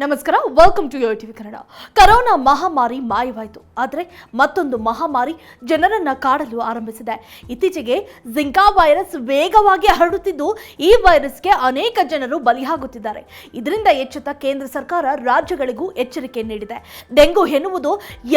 ನಮಸ್ಕಾರ welcome to Yo TV Kannada. Corona ಮಹಾಮಾರಿ ಮಾಯವಾಯಿತು. ಆದರೆ ಮತ್ತೊಂದು ಮಹಾಮಾರಿ ಜನರನ್ನು ಕಾಡಲು ಆರಂಭಿಸಿದೆ. ಇತ್ತೀಚೆಗೆ ಜಿಂಕಾ ವೈರಸ್ ವೇಗವಾಗಿ ಹರಡುತ್ತಿದ್ದು ಈ ವೈರಸ್ಗೆ ಅನೇಕ ಜನರು ಬಲಿಯಾಗುತ್ತಿದ್ದಾರೆ. ಇದರಿಂದ ಎಚ್ಚೆತ್ತ ಕೇಂದ್ರ ಸರ್ಕಾರ ರಾಜ್ಯಗಳಿಗೂ ಎಚ್ಚರಿಕೆ ನೀಡಿದೆ. ಡೆಂಗು ಎನ್ನುವುದು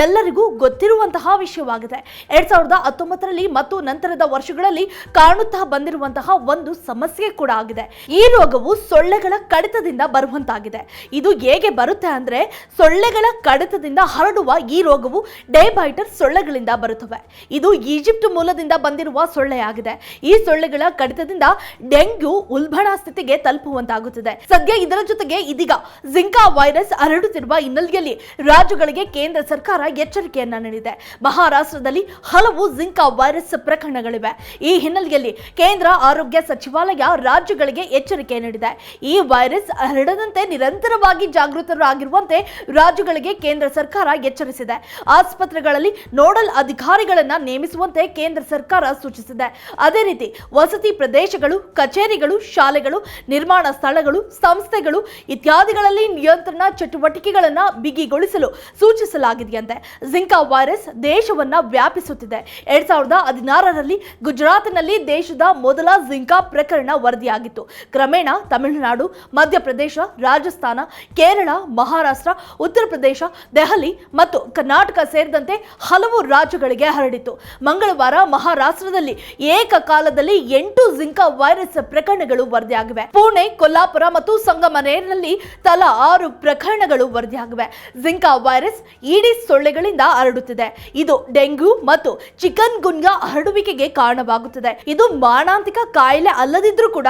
ಎಲ್ಲರಿಗೂ ಗೊತ್ತಿರುವಂತಹ ವಿಷಯವಾಗಿದೆ. ಎರಡ್ ಸಾವಿರದ ಹತ್ತೊಂಬತ್ತರಲ್ಲಿ ಮತ್ತು ನಂತರದ ವರ್ಷಗಳಲ್ಲಿ ಕಾಣುತ್ತಾ ಬಂದಿರುವಂತಹ ಒಂದು ಸಮಸ್ಯೆ ಕೂಡ ಆಗಿದೆ. ಈ ರೋಗವು ಸೊಳ್ಳೆಗಳ ಕಡಿತದಿಂದ ಬರುವಂತಾಗಿದೆ. ಇದು ಹೇಗೆ ಬರುತ್ತೆ ಅಂದ್ರೆ ಸೊಳ್ಳೆಗಳ ಕಡಿತದಿಂದ ಹರಡುವ ಈ ರೋಗವು ಡೇಬೈಟರ್ ಸೊಳ್ಳೆಗಳಿಂದ ಬರುತ್ತವೆ. ಇದು ಈಜಿಪ್ಟ್ ಮೂಲದಿಂದ ಬಂದಿರುವ ಸೊಳ್ಳೆಯಾಗಿದೆ. ಈ ಸೊಳ್ಳೆಗಳ ಕಡಿತದಿಂದ ಡೆಂಗ್ಯೂ ಉಲ್ಬಣ ಸ್ಥಿತಿಗೆ ತಲುಪುವಂತಾಗುತ್ತದೆ. ಸದ್ಯ ಇದರ ಜೊತೆಗೆ ಇದೀಗ ಜಿಂಕಾ ವೈರಸ್ ಹರಡುತ್ತಿರುವ ಹಿನ್ನೆಲೆಯಲ್ಲಿ ರಾಜ್ಯಗಳಿಗೆ ಕೇಂದ್ರ ಸರ್ಕಾರ ಎಚ್ಚರಿಕೆಯನ್ನ ನೀಡಿದೆ. ಮಹಾರಾಷ್ಟ್ರದಲ್ಲಿ ಹಲವು ಜಿಂಕಾ ವೈರಸ್ ಪ್ರಕರಣಗಳಿವೆ. ಈ ಹಿನ್ನೆಲೆಯಲ್ಲಿ ಕೇಂದ್ರ ಆರೋಗ್ಯ ಸಚಿವಾಲಯ ರಾಜ್ಯಗಳಿಗೆ ಎಚ್ಚರಿಕೆ ನೀಡಿದೆ. ಈ ವೈರಸ್ ಹರಡದಂತೆ ನಿರಂತರವಾಗಿ ಜಾಗೃತರಾಗಿರುವಂತೆ ರಾಜ್ಯಗಳಿಗೆ ಕೇಂದ್ರ ಸರ್ಕಾರ ಎಚ್ಚರಿಸಿದೆ. ಆಸ್ಪತ್ರೆಗಳಲ್ಲಿ ನೋಡಲ್ ಅಧಿಕಾರಿಗಳನ್ನ ನೇಮಿಸುವಂತೆ ಕೇಂದ್ರ ಸರ್ಕಾರ ಸೂಚಿಸಿದೆ. ಅದೇ ರೀತಿ ವಸತಿ ಪ್ರದೇಶಗಳು, ಕಚೇರಿಗಳು, ಶಾಲೆಗಳು, ನಿರ್ಮಾಣ ಸ್ಥಳಗಳು, ಸಂಸ್ಥೆಗಳು ಇತ್ಯಾದಿಗಳಲ್ಲಿ ನಿಯಂತ್ರಣ ಚಟುವಟಿಕೆಗಳನ್ನ ಬಿಗಿಗೊಳಿಸಲು ಸೂಚಿಸಲಾಗಿದೆಯಂತೆ ಜಿಂಕಾ ವೈರಸ್ ದೇಶವನ್ನ ವ್ಯಾಪಿಸುತ್ತಿದೆ. ಎರಡ್ ಸಾವಿರದ ಹದಿನಾರರಲ್ಲಿ ಗುಜರಾತ್ನಲ್ಲಿ ದೇಶದ ಮೊದಲ ಜಿಂಕಾ ಪ್ರಕರಣ ವರದಿಯಾಗಿತ್ತು. ಕ್ರಮೇಣ ತಮಿಳುನಾಡು, ಮಧ್ಯಪ್ರದೇಶ, ರಾಜಸ್ಥಾನ ಕೇರಳ, ಮಹಾರಾಷ್ಟ್ರ, ಉತ್ತರ ಪ್ರದೇಶ, ದೆಹಲಿ ಮತ್ತು ಕರ್ನಾಟಕ ಸೇರಿದಂತೆ ಹಲವು ರಾಜ್ಯಗಳಿಗೆ ಹರಡಿತು. ಮಂಗಳವಾರ ಮಹಾರಾಷ್ಟ್ರದಲ್ಲಿ ಏಕಕಾಲದಲ್ಲಿ ಎಂಟು ಜಿಂಕಾ ವೈರಸ್ ಪ್ರಕರಣಗಳು ವರದಿಯಾಗಿವೆ. ಪುಣೆ, ಕೊಲ್ಲಾಪುರ ಮತ್ತು ಸಂಗಮನೇರಿನಲ್ಲಿ ತಲಾ ಆರು ಪ್ರಕರಣಗಳು ವರದಿಯಾಗಿವೆ. ಜಿಂಕಾ ವೈರಸ್ ಈಡಿ ಸೊಳ್ಳೆಗಳಿಂದ ಹರಡುತ್ತಿದೆ. ಇದು ಡೆಂಗ್ಯೂ ಮತ್ತು ಚಿಕನ್ ಗುನ್ಯಾ ಹರಡುವಿಕೆಗೆ ಕಾರಣವಾಗುತ್ತದೆ. ಇದು ಮಾರಣಾಂತಿಕ ಕಾಯಿಲೆ ಅಲ್ಲದಿದ್ರೂ ಕೂಡ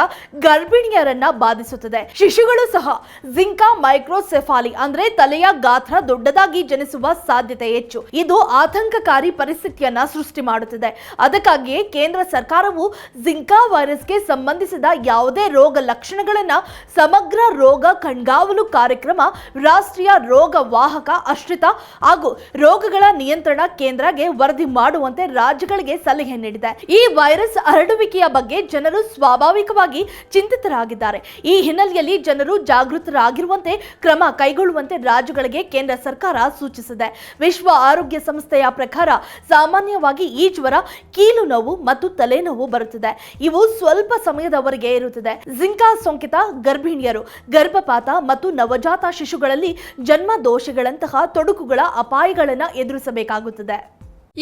ಗರ್ಭಿಣಿಯರನ್ನ ಬಾಧಿಸುತ್ತದೆ. ಶಿಶುಗಳು ಸಹ ಜಿಂಕಾ ಮೈಕ್ರೋಸೆಫಾಲಿ ಅಂದ್ರೆ ತಲೆಯ ಗಾತ್ರ ದೊಡ್ಡದಾಗಿ ಜನಿಸುವ ಸಾಧ್ಯತೆ ಹೆಚ್ಚು. ಇದು ಆತಂಕಕಾರಿ ಪರಿಸ್ಥಿತಿಯನ್ನ ಸೃಷ್ಟಿ ಮಾಡುತ್ತದೆ. ಅದಕ್ಕಾಗಿಯೇ ಕೇಂದ್ರ ಸರ್ಕಾರವು ಜಿಂಕಾ ವೈರಸ್ಗೆ ಸಂಬಂಧಿಸಿದ ಯಾವುದೇ ರೋಗ ಲಕ್ಷಣಗಳನ್ನ ಸಮಗ್ರ ರೋಗ ಕಣ್ಗಾವಲು ಕಾರ್ಯಕ್ರಮ, ರಾಷ್ಟ್ರೀಯ ರೋಗ ವಾಹಕ ಅಶ್ರಿತ ಹಾಗೂ ರೋಗಗಳ ನಿಯಂತ್ರಣ ಕೇಂದ್ರಗೆ ವರದಿ ಮಾಡುವಂತೆ ರಾಜ್ಯಗಳಿಗೆ ಸಲಹೆ ನೀಡಿದೆ. ಈ ವೈರಸ್ ಹರಡುವಿಕೆಯ ಬಗ್ಗೆ ಜನರು ಸ್ವಾಭಾವಿಕವಾಗಿ ಚಿಂತಿತರಾಗಿದ್ದಾರೆ. ಈ ಹಿನ್ನೆಲೆಯಲ್ಲಿ ಜನರು ಜಾಗೃತರಾಗಿರುವಂತೆ ಕ್ರಮ ಕೈಗೊಳ್ಳುವಂತೆ ರಾಜ್ಯಗಳಿಗೆ ಕೇಂದ್ರ ಸರ್ಕಾರ ಸೂಚಿಸಿದೆ. ವಿಶ್ವ ಆರೋಗ್ಯ ಸಂಸ್ಥೆಯ ಪ್ರಕಾರ ಸಾಮಾನ್ಯವಾಗಿ ಈ ಜ್ವರ, ಕೀಲು ನೋವು ಮತ್ತು ತಲೆನೋವು ಬರುತ್ತದೆ. ಇವು ಸ್ವಲ್ಪ ಸಮಯದವರೆಗೆ ಇರುತ್ತದೆ. ಜಿಂಕಾ ಸೋಂಕಿತ ಗರ್ಭಿಣಿಯರು, ಗರ್ಭಪಾತ ಮತ್ತು ನವಜಾತ ಶಿಶುಗಳಲ್ಲಿ ಜನ್ಮ ದೋಷಗಳಂತಹ ತೊಡಕುಗಳ ಅಪಾಯಗಳನ್ನು ಎದುರಿಸಬೇಕಾಗುತ್ತದೆ.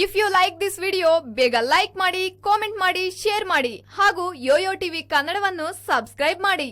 If you like this video ಬೇಗ ಲೈಕ್ ಮಾಡಿ ಕಾಮೆಂಟ್ ಮಾಡಿ ಶೇರ್ ಮಾಡಿ ಹಾಗೂ ಯೋಯೋ ಟಿವಿ ಕನ್ನಡವನ್ನು ಸಬ್ಸ್ಕ್ರೈಬ್ ಮಾಡಿ.